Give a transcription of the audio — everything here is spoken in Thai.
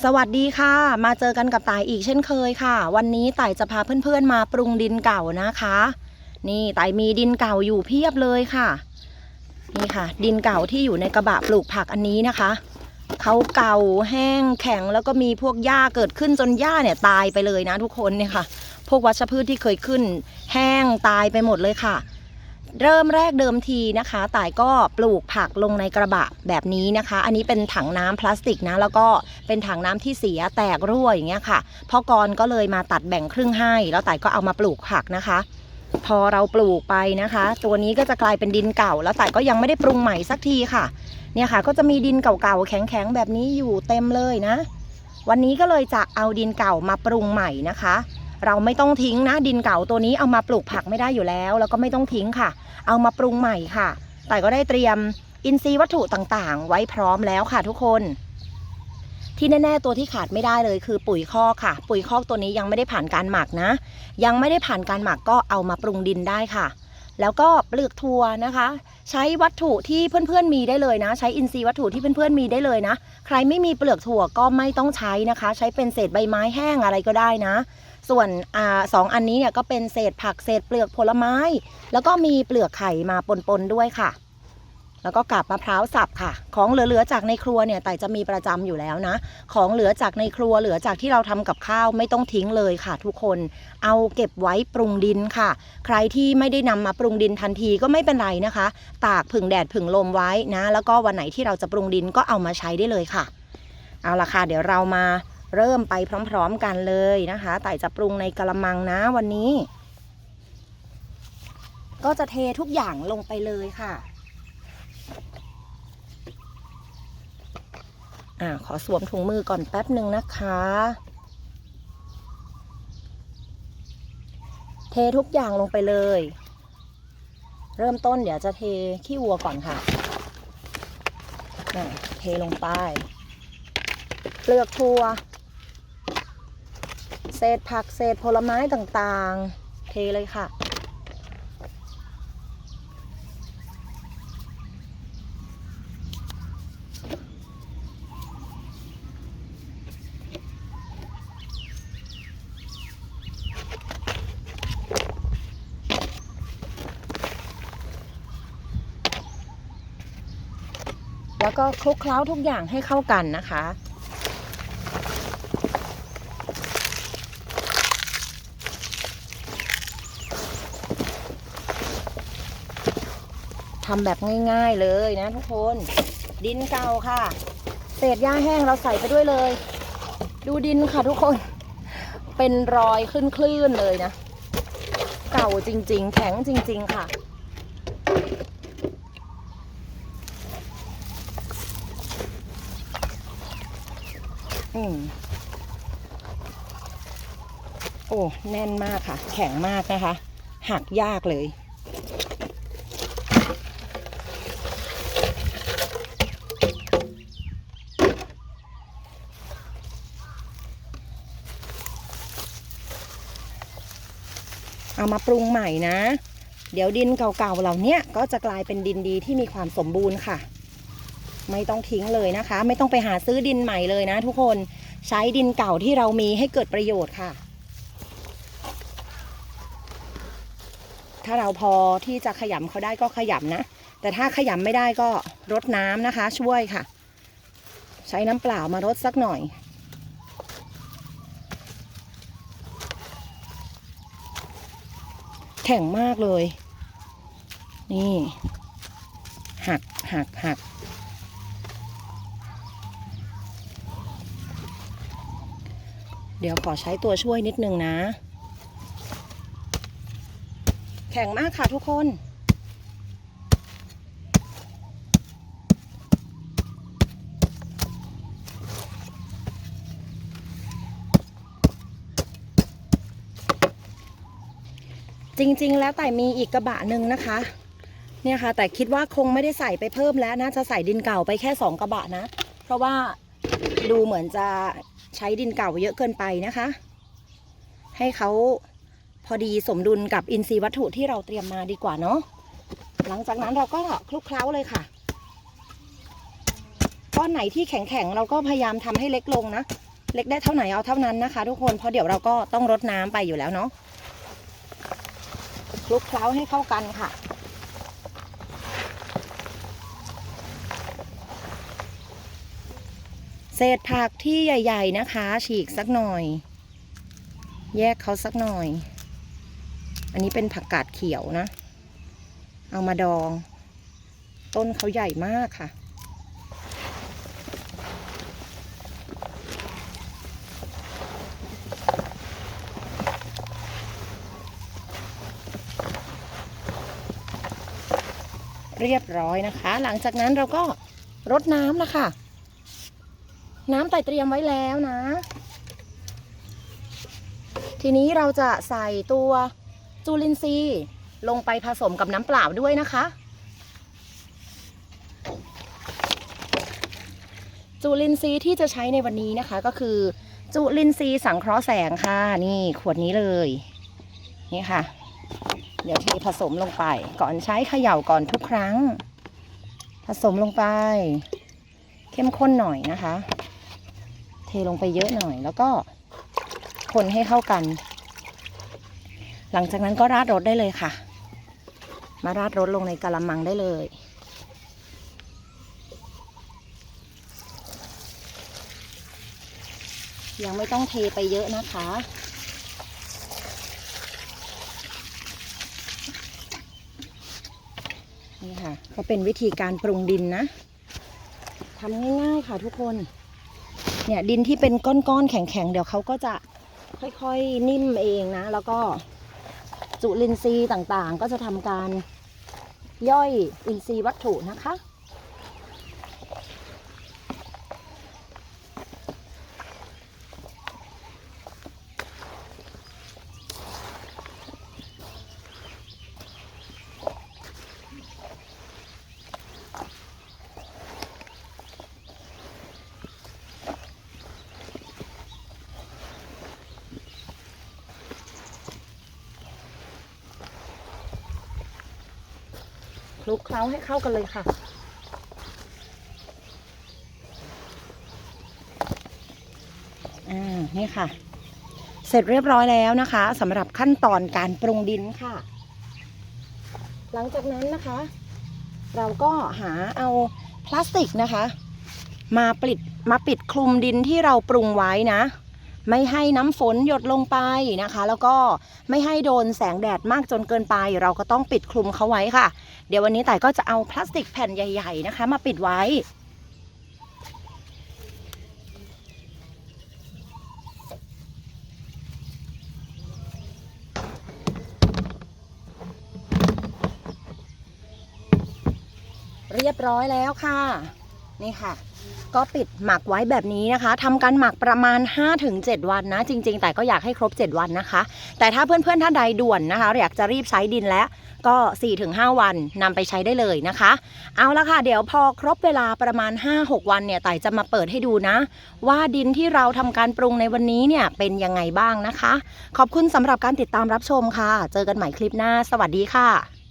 สวัสดีค่ะ มาเจอกันกับต่ายอีกเช่นเคยค่ะ วันนี้ต่ายจะพาเพื่อนๆมาปรุงดินเก่านะคะ นี่ต่ายมีดินเก่าอยู่เพียบเลยค่ะ นี่ค่ะ ดินเก่าที่อยู่ในกระบะปลูกผักอันนี้นะคะเขาเก่าแห้งแข็งแล้วก็มีพวกหญ้าเกิดขึ้นจนหญ้าเนี่ยตายไปเลยนะทุกคนเนี่ยค่ะ พวกวัชพืชที่เคยขึ้น แห้งตายไปหมดเลยค่ะ เริ่มแรกเดิมทีนะคะ ต่ายก็ปลูกผักลงในกระบะแบบนี้นะคะ อันนี้เป็นถังน้ำพลาสติกนะ แล้วก็เป็นถังน้ำที่เสียแตกรั่วอย่างเงี้ยค่ะพ่อกรก็เลยมาตัดแบ่งครึ่งให้ แล้วต่ายก็เอามาปลูกผักนะคะ พอเราปลูกไปนะคะ ตัวนี้ก็จะกลายเป็นดินเก่า แล้วต่ายก็ยังไม่ได้ปรุงใหม่สักทีค่ะ เนี่ยค่ะ ก็จะมีดินเก่าๆแข็งๆแบบนี้อยู่เต็มเลยนะ วันนี้ก็เลยจะเอาดินเก่ามาปรุงใหม่นะคะ เราไม่ต้องทิ้งนะ ดินเก่าตัวนี้เอามาปลูกผักไม่ได้อยู่แล้ว แล้วก็ไม่ต้องทิ้งค่ะ เอามาปรุงใหม่ค่ะ แต่ก็ได้เตรียมอินทรีย์วัตถุต่างๆ ไว้พร้อมแล้วค่ะทุกคน ที่แน่ๆตัวที่ขาดไม่ได้เลยคือปุ๋ยคอกค่ะ ปุ๋ยคอกตัวนี้ยังไม่ได้ผ่านการหมักนะ ยังไม่ได้ผ่านการหมักก็เอามาปรุงดินได้ค่ะแล้วก็เปลือกถั่วนะคะ ใช้วัตถุที่เพื่อนๆมีได้เลยนะ ใช้อินทรีย์วัตถุที่เพื่อนๆมีได้เลยนะ ใครไม่มีเปลือกถั่วก็ไม่ต้องใช้นะคะ ใช้เป็นเศษใบไม้แห้งอะไรก็ได้นะ ส่วนอ่าสองอันนี้เนี่ยก็เป็นเศษผักเศษเปลือกผลไม้ แล้วก็มีเปลือกไข่มาปนๆด้วยค่ะ แล้วก็กาบมะพร้าวสับค่ะ ของเหลือๆจากในครัวเนี่ยแต่จะมีประจำอยู่แล้วนะ ของเหลือจากในครัวเหลือจากที่เราทำกับข้าวไม่ต้องทิ้งเลยค่ะ ทุกคน เอาเก็บไว้ปรุงดินค่ะ ใครที่ไม่ได้นำมาปรุงดินทันทีก็ไม่เป็นไรนะคะ ตากผึ่งแดดผึ่งลมไว้นะ แล้วก็วันไหนที่เราจะปรุงดินก็เอามาใช้ได้เลยค่ะ เอาละค่ะ เดี๋ยวเรามา เริ่มไปพร้อมๆกันเลยนะคะแต่จะปรุงในกระมังนะวันนี้ ก็จะเททุกอย่างลงไปเลยค่ะอ่าขอสวมถุงมือก่อนแป๊บหนึ่งนะคะ เททุกอย่างลงไปเลย เริ่มต้นเดี๋ยวจะเทขี้วัวก่อนค่ะเทลงไปเปลือกถั่ว เศษผักเศษผลไม้ต่างๆ เทเลยค่ะ แล้วก็คลุกเคล้าทุกอย่างให้เข้ากันนะคะ ทำแบบง่าย ๆเลยนะทุกคน ดินเก่าค่ะ เศษหญ้าแห้งเราใส่ไปด้วยเลย ดูดินค่ะทุกคน เป็นรอยขึ้นคลื่นๆเลยนะ เก่าจริง ๆ แข็งจริง ๆ ค่ะ อืมโอ้ แน่นมากค่ะ แข็งมากนะคะ หักยากเลย เอามาปรุงใหม่นะ เดี๋ยวดินเก่าๆเหล่านี้ก็จะกลายเป็นดินดีที่มีความสมบูรณ์ค่ะ ไม่ต้องทิ้งเลยนะคะ ไม่ต้องไปหาซื้อดินใหม่เลยนะ ทุกคนใช้ดินเก่าที่เรามีให้เกิดประโยชน์ค่ะ ถ้าเราพอที่จะขยำเขาได้ก็ขยำนะ แต่ถ้าขยำไม่ได้ก็รดน้ำนะคะ ช่วยค่ะ ใช้น้ำเปล่ามารดสักหน่อย ข็งมากเลย นี่หักหักหักเดี๋ยวขอใช้ตัวช่วยนิดนึงนะ แข็งมากค่ะทุกคน จริง ๆ แล้วแต่มีอีกกระบะหนึ่งนะคะ เนี่ยค่ะ แต่คิดว่าคงไม่ได้ใส่ไปเพิ่มแล้วน่าจะใส่ดินเก่าไปแค่สองกระบะนะ เพราะว่าดูเหมือนจะใช้ดินเก่าเยอะเกินไปนะคะ ให้เขาพอดีสมดุลกับอินทรีย์วัตถุที่เราเตรียมมาดีกว่าเนาะหลังจากนั้นเราก็คลุกเคล้าเลยค่ะก้อนไหนที่แข็งๆเราก็พยายามทำให้เล็กลงนะ เล็กได้เท่าไหนเอาเท่านั้นนะคะ ทุกคนเพราะเดี๋ยวเราก็ต้องรดน้ำไปอยู่แล้วเนาะ ลุกเคล้าให้เข้ากันค่ะ เศษผักที่ใหญ่ ๆนะคะ ฉีกสักหน่อย แยกเขาสักหน่อย อันนี้เป็นผักกาดเขียวนะ เอามาดอง ต้นเขาใหญ่มากค่ะ เรียบร้อยนะคะ หลังจากนั้นเราก็รดน้ำล้วค่ะ น้ำไต่เตรียมไว้แล้วนะ ทีนี้เราจะใส่ตัวจูลินทรีย์ลงไปผสมกับน้ำเปล่าด้วยนะคะ จุลินทรีย์ที่จะใช้ในวันนี้นะคะ ก็คือ จุลินทรีย์สังเคราะห์แสงค่ะ นี่ขวดนี้เลย นี่ค่ะ เดี๋ยวเทผสมลงไป ก่อนใช้เขย่าก่อนทุกครั้ง ผสมลงไป เข้มข้นหน่อยนะคะ เทลงไปเยอะหน่อย แล้วก็คนให้เข้ากัน หลังจากนั้นก็ราดรสได้เลยค่ะ มาราดรสลงในกะละมังได้เลยยังไม่ต้องเทไปเยอะนะคะ นี่ค่ะก็เป็นวิธีการปรุงดินนะทำง่ายๆค่ะทุกคน เนี่ยดินที่เป็นก้อนๆแข็งๆเดี๋ยวเขาก็จะค่อยๆนิ่มเองนะ แล้วก็จุลินทรีย์ต่างๆ ก็จะทำการย่อยอินทรีย์วัตถุนะคะ คลุกเคล้าให้เข้ากันเลยค่ะ อ่า นี่ค่ะ เสร็จเรียบร้อยแล้วนะคะสำหรับขั้นตอนการปรุงดินค่ะ หลังจากนั้นนะคะ เราก็หาเอาพลาสติกนะคะ มาปิดมาปิดคลุมดินที่เราปรุงไว้นะ ไม่ให้น้ำฝนหยดลงไปนะคะ แล้วก็ไม่ให้โดนแสงแดดมากจนเกินไป เราก็ต้องปิดคลุมเขาไว้ค่ะ เดี๋ยววันนี้แต่ายก็จะเอาพลาสติกแผ่นใหญ่ๆนะคะ มาปิดไว้เรียบร้อยแล้วค่ะ นี่ค่ะ ก็ปิดหมักไว้แบบนี้นะคะทำการหมักประมาณ 5-7 วันนะ จริง ๆ แต่ก็อยากให้ครบ 7 วันนะคะ แต่ถ้าเพื่อนๆท่านใดด่วนนะคะ อยากจะรีบใช้ดินแล้วก็ 4-5 วันนำไปใช้ได้เลยนะคะ เอาละค่ะ เดี๋ยวพอครบเวลาประมาณ 5-6 วันเนี่ยไต่จะมาเปิดให้ดูนะ ว่าดินที่เราทำการปรุงในวันนี้เนี่ยเป็นยังไงบ้างนะคะ ขอบคุณสำหรับการติดตามรับชมค่ะ เจอกันใหม่คลิปหน้า สวัสดีค่ะ